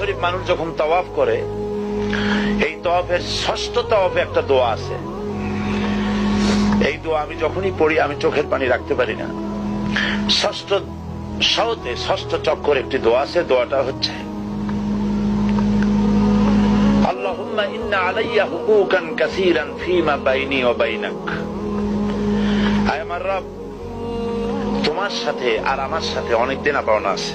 শরীফ মানুষ যখন তওয়াফ করে, এই তওয়াফের ষষ্ঠ তওয়াফে একটা দোয়া আছে। এই দোয়া আমি যখনই পড়ি, আমি চোখের পানি রাখতে পারি না। ষষ্ঠ সহতে ষষ্ঠ চক্কর একটি দোয়া আছে, দোয়াটা হচ্ছে, আল্লাহুম্মা ইন্না আলাইয়া হুকুকান কাসীরান ফীমা বাইনি বাইনাক। আমার রব, তোমার সাথে আর আমার সাথে অনেক দেনা পাওনা আছে।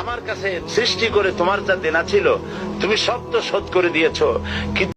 আমার কাছে সৃষ্টি করে তোমার যা দেনা ছিল, তুমি সব তো শোধ করে দিয়েছ। কিন্তু